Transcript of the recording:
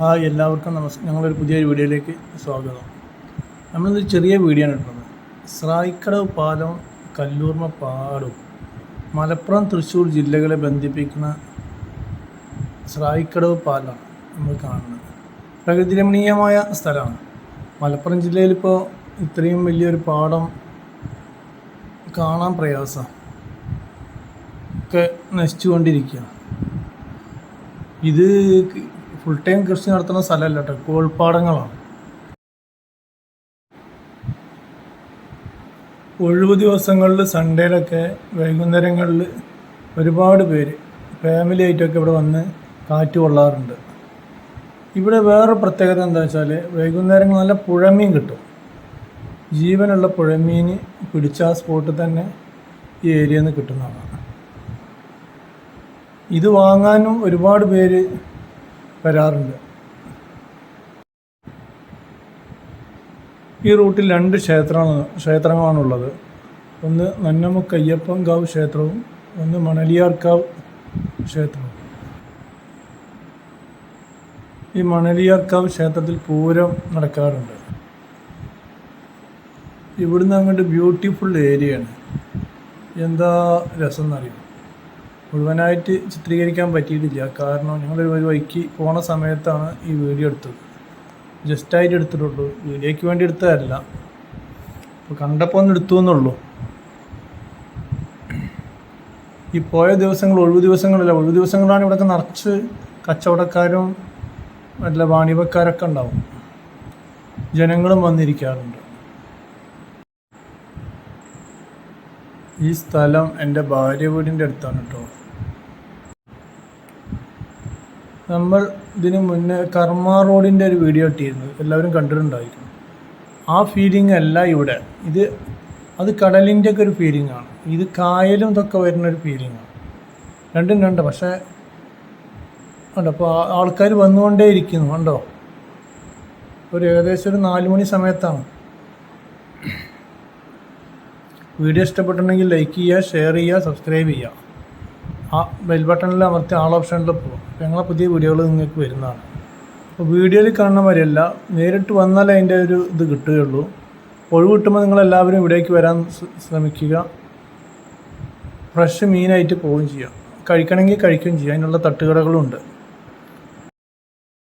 Hi എല്ലാവർക്കും നമസ്കാരം ഞങ്ങളൊരു പുതിയൊരു വീഡിയോയിലേക്ക് സ്വാഗതം. നമ്മളിന്നൊരു ചെറിയ വീഡിയോ ആണ് ഇട്ടുള്ളത് സ്രായിക്കടവ് പാലം കല്ലൂർമ പാടും മലപ്പുറം തൃശ്ശൂർ ജില്ലകളെ ബന്ധിപ്പിക്കുന്ന സ്രായിക്കടവ് പാലമാണ് നമ്മൾ കാണുന്നത്. പ്രകൃതി രമണീയമായ സ്ഥലമാണ്. മലപ്പുറം ജില്ലയിലിപ്പോൾ ഇത്രയും വലിയൊരു പാടം കാണാൻ പ്രയാസമാണ് ഒക്കെ നശിച്ചുകൊണ്ടിരിക്കുകയാണ്. ഇത് ഫുൾ ടൈം കൃഷി നടത്തുന്ന സ്ഥലമല്ല കേട്ടോ കോൾപ്പാടങ്ങളാണ്. ഒഴിവ് ദിവസങ്ങളിൽ സൺഡേയിലൊക്കെ വൈകുന്നേരങ്ങളിൽ ഒരുപാട് പേര് ഫാമിലി ആയിട്ടൊക്കെ ഇവിടെ വന്ന് കാറ്റ് കൊള്ളാറുണ്ട്. ഇവിടെ വേറെ പ്രത്യേകത എന്താ വെച്ചാൽ വൈകുന്നേരങ്ങൾ നല്ല പുഴമീൻ കിട്ടും. ജീവനുള്ള പുഴമീൻ പിടിച്ച ആ സ്പോട്ടിൽ തന്നെ ഈ ഏരിയയിൽ നിന്ന് കിട്ടുന്നതാണ്. ഇത് വാങ്ങാനും ഒരുപാട് പേര് വരാറുണ്ട്. ഈ റൂട്ടിൽ രണ്ട് ക്ഷേത്രമാണ് ക്ഷേത്രങ്ങളാണുള്ളത്. ഒന്ന് നന്നമുക്കയ്യപ്പൻകാവ് ക്ഷേത്രവും ഒന്ന് മണലിയാർക്കാവ് ക്ഷേത്രവും. ഈ മണലിയാർക്കാവ് ക്ഷേത്രത്തിൽ പൂരം നടക്കാറുണ്ട്. ഇവിടുന്ന് അങ്ങോട്ട് ബ്യൂട്ടിഫുൾ ഏരിയയാണ്. എന്താ രസം എന്നറിയാം മുഴുവനായിട്ട് ചിത്രീകരിക്കാൻ പറ്റിയിട്ടില്ല. കാരണം ഞങ്ങൾ ഒരു വഴിക്ക് പോണ സമയത്താണ് ഈ വീഡിയോ എടുത്തത്. ജസ്റ്റായിട്ട് എടുത്തിട്ടുള്ളൂ. വീഡിയോയ്ക്ക് വേണ്ടി എടുത്തതല്ല. അപ്പോൾ കണ്ടപ്പോൾ ഒന്ന് എടുത്തു എന്നുള്ളൂ. ഈ പോയ ദിവസങ്ങൾ ഒഴിവ് ദിവസങ്ങളല്ല. ഒഴിവ് ദിവസങ്ങളാണ് ഇവിടെയൊക്കെ നിറച്ച് കച്ചവടക്കാരും നല്ല വാണിഭക്കാരൊക്കെ ഉണ്ടാവും. ജനങ്ങളും വന്നിരിക്കാറുണ്ട്. ഈ സ്ഥലം എന്റെ ഭാര്യ വീടിന്റെ അടുത്താണ് കേട്ടോ നമ്മൾ ഇതിന് മുന്നേ കർമ്മ റോഡിന്റെ ഒരു വീഡിയോ ഇട്ടിരുന്നു. എല്ലാവരും കണ്ടിട്ടുണ്ടായിരുന്നു. ആ ഫീലിംഗ് അല്ല ഇവിടെ. ഇത് അത് കടലിന്റെ ഒക്കെ ഒരു ഫീലിംഗ് ആണ്. ഇത് കായലും ഇതൊക്കെ വരുന്ന ഒരു ഫീലിംഗ് ആണ്. രണ്ടും രണ്ട്. പക്ഷേ കണ്ടോ അപ്പോൾ ആൾക്കാർ വന്നുകൊണ്ടേ ഇരിക്കുന്നു. ഉണ്ടോ ഒരു ഏകദേശം ഒരു നാല് മണി സമയത്താണ്. വീഡിയോ ഇഷ്ടപ്പെട്ടിട്ടുണ്ടെങ്കിൽ ലൈക്ക് ചെയ്യുക ഷെയർ ചെയ്യുക സബ്സ്ക്രൈബ് ചെയ്യുക. ആ ബെൽ ബട്ടണിൽ അമർത്തി ആൾ ഓപ്ഷനിൽ പോകും ഞങ്ങളെ പുതിയ വീഡിയോകൾ നിങ്ങൾക്ക് വരുന്നതാണ്. അപ്പോൾ വീഡിയോയിൽ കാണുന്ന മാതിരിയല്ല. നേരിട്ട് വന്നാലേ അതിന്റെ ഒരു ഇത് കിട്ടുകയുള്ളൂ. ഒഴിവ് കിട്ടുമ്പോൾ നിങ്ങളെല്ലാവരും ഇവിടേക്ക് വരാൻ ശ്രമിക്കുക. ഫ്രഷ് മീനായിട്ട് പോവുകയും ചെയ്യുക. കഴിക്കണമെങ്കിൽ കഴിക്കുകയും ചെയ്യുക. അതിനുള്ള തട്ടുകടകളുണ്ട്.